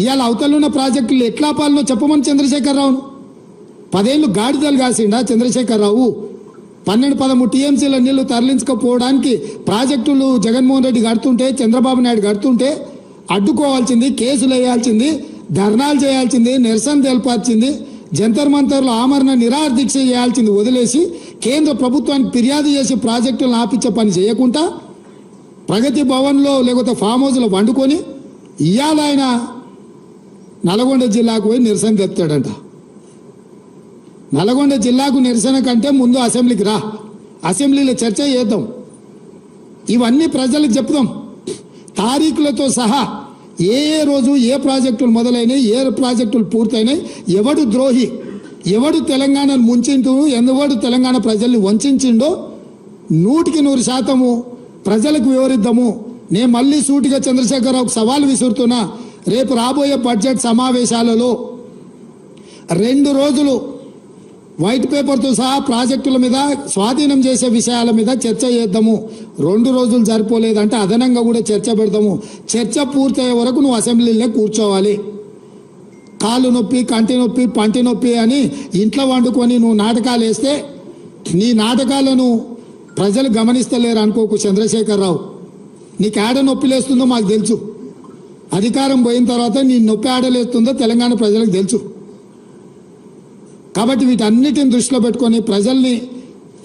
ఇవాళ అవతల ఉన్న ప్రాజెక్టులు ఎట్లా పాలనో చెప్పమని చంద్రశేఖరరావును. పదేళ్ళు గాడిదలు కాసిండా చంద్రశేఖరరావు. పన్నెండు పదమూడు టీఎంసీల నీళ్ళు తరలించకపోవడానికి ప్రాజెక్టులు జగన్మోహన్ రెడ్డి కడుతుంటే చంద్రబాబు నాయుడు కడుతుంటే అడ్డుకోవాల్సింది కేసులు వేయాల్సింది ధర్నాలు చేయాల్సింది నిరసన తెలపాల్సింది జంతర్ మంతర్లో ఆమరణ నిరాహార చేయాల్సింది వదిలేసి కేంద్ర ప్రభుత్వానికి ఫిర్యాదు చేసి ప్రాజెక్టులను ఆపించే పని చేయకుండా ప్రగతి భవన్లో లేకపోతే ఫామ్ హౌస్లో వండుకొని ఇవాళ ఆయన నల్గొండ జిల్లాకు పోయి నిరసన తెస్తాడంట. నల్గొండ జిల్లాకు నిరసన కంటే ముందు అసెంబ్లీకి రా. అసెంబ్లీలో చర్చ చేద్దాం. ఇవన్నీ ప్రజలకు చెప్దాం. తారీఖులతో సహా ఏ ఏ రోజు ఏ ప్రాజెక్టులు మొదలైనవి ఏ ప్రాజెక్టులు పూర్తయినాయి ఎవడు ద్రోహి ఎవడు తెలంగాణను ముంచిండు ఎందువడు తెలంగాణ ప్రజల్ని వంచిండో నూటికి నూరు శాతము ప్రజలకు వివరిద్దాము. నేను మళ్ళీ సూటిగా చంద్రశేఖరరావుకు సవాల్ విసురుతున్నా. రేపు రాబోయే బడ్జెట్ సమావేశాలలో రెండు రోజులు వైట్ పేపర్తో సహా ప్రాజెక్టుల మీద స్వాధీనం చేసే విషయాల మీద చర్చ చేద్దాము. రెండు రోజులు సరిపోలేదంటే అదనంగా కూడా చర్చ పెడదాము. చర్చ పూర్తయ్యే వరకు నువ్వు అసెంబ్లీలో కూర్చోవాలి. కాలు నొప్పి కంటి నొప్పి పంటి నొప్పి అని ఇంట్లో వండుకొని నువ్వు నాటకాలు వేస్తే నీ నాటకాలను ప్రజలు గమనిస్తలేరు అనుకోకు చంద్రశేఖరరావు. నీకు ఆడ నొప్పి లేస్తుందో మాకు తెలుసు. అధికారం పోయిన తర్వాత నీ నొప్పి ఆడలేస్తుందో తెలంగాణ ప్రజలకు తెలుసు. కాబట్టి వీటన్నిటిని దృష్టిలో పెట్టుకొని ప్రజల్ని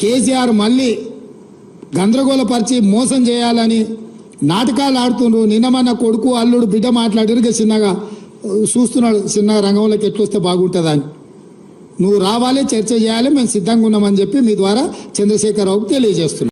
కేసీఆర్ మళ్ళీ గందరగోళపరిచి మోసం చేయాలని నాటకాలు ఆడుతుండ్రు. నిన్నమన్న కొడుకు అల్లుడు బిడ్డ మాట్లాడారు. చిన్నగా చూస్తున్నాడు చిన్నగా రంగంలోకి ఎట్లొస్తే బాగుంటుందని. నువ్వు రావాలి చర్చ చేయాలి మేము సిద్ధంగా ఉన్నామని చెప్పి మీ ద్వారా చంద్రశేఖరరావుకు తెలియజేస్తున్నాం.